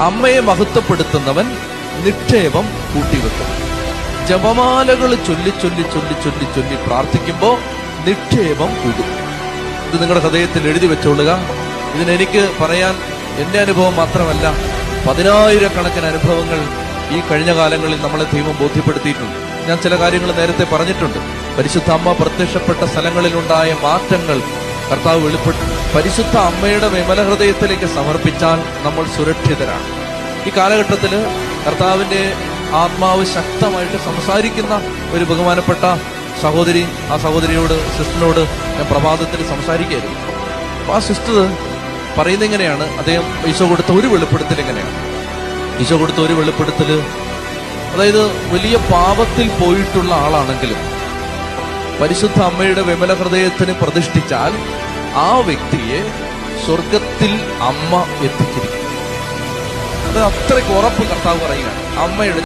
അമ്മയെ മഹത്വപ്പെടുത്തുന്നവൻ നിക്ഷേപം കൂട്ടിവെക്കും. ജപമാലകൾ ചൊല്ലി ചൊല്ലി ചൊല്ലി ചൊല്ലി ചൊല്ലി പ്രാർത്ഥിക്കുമ്പോൾ നിക്ഷേപം കൂടും. ഇത് നിങ്ങളുടെ ഹൃദയത്തിൽ എഴുതി വെച്ചോളുക. ഇതിനെനിക്ക് പറയാൻ എന്റെ അനുഭവം മാത്രമല്ല പതിനായിരക്കണക്കിന് അനുഭവങ്ങൾ ഈ കഴിഞ്ഞ കാലങ്ങളിൽ നമ്മളെ ദൈവം ബോധ്യപ്പെടുത്തിയിട്ടുണ്ട്. ഞാൻ ചില കാര്യങ്ങൾ നേരത്തെ പറഞ്ഞിട്ടുണ്ട്. പരിശുദ്ധ അമ്മ പ്രത്യക്ഷപ്പെട്ട സ്ഥലങ്ങളിലുണ്ടായ മാറ്റങ്ങൾ കർത്താവ് വെളിപ്പെട്ടു. പരിശുദ്ധ അമ്മയുടെ വിമല ഹൃദയത്തിലേക്ക് സമർപ്പിച്ചാൽ നമ്മൾ സുരക്ഷിതരാണ്. ഈ കാലഘട്ടത്തിൽ കർത്താവിന്റെ ആത്മാവ് ശക്തമായിട്ട് സംസാരിക്കുന്ന ഒരു ബഹുമാനപ്പെട്ട സഹോദരി ആ സഹോദരിയോട് സിസ്റ്ററിനോട് ഞാൻ പ്രഭാതത്തിൽ സംസാരിക്കുകയായിരുന്നു. അപ്പൊ ആ സിസ്റ്റർ പറയുന്ന എങ്ങനെയാണ്? അദ്ദേഹം ഈശോ കൊടുത്ത ഒരു വെളിപ്പെടുത്തൽ എങ്ങനെയാണ്? ഈശോ കൊടുത്ത ഒരു വെളിപ്പെടുത്തൽ അതായത് വലിയ പാപത്തിൽ പോയിട്ടുള്ള ആളാണെങ്കിലും പരിശുദ്ധ അമ്മയുടെ വിമല ഹൃദയത്തിന് പ്രതിഷ്ഠിച്ചാൽ ആ വ്യക്തിയെ സ്വർഗത്തിൽ അമ്മ എത്തിച്ചിരിക്കും അത് അത്രയ്ക്ക് ഉറപ്പ് കർത്താവ് പറയുകയാണ് അമ്മയുടെ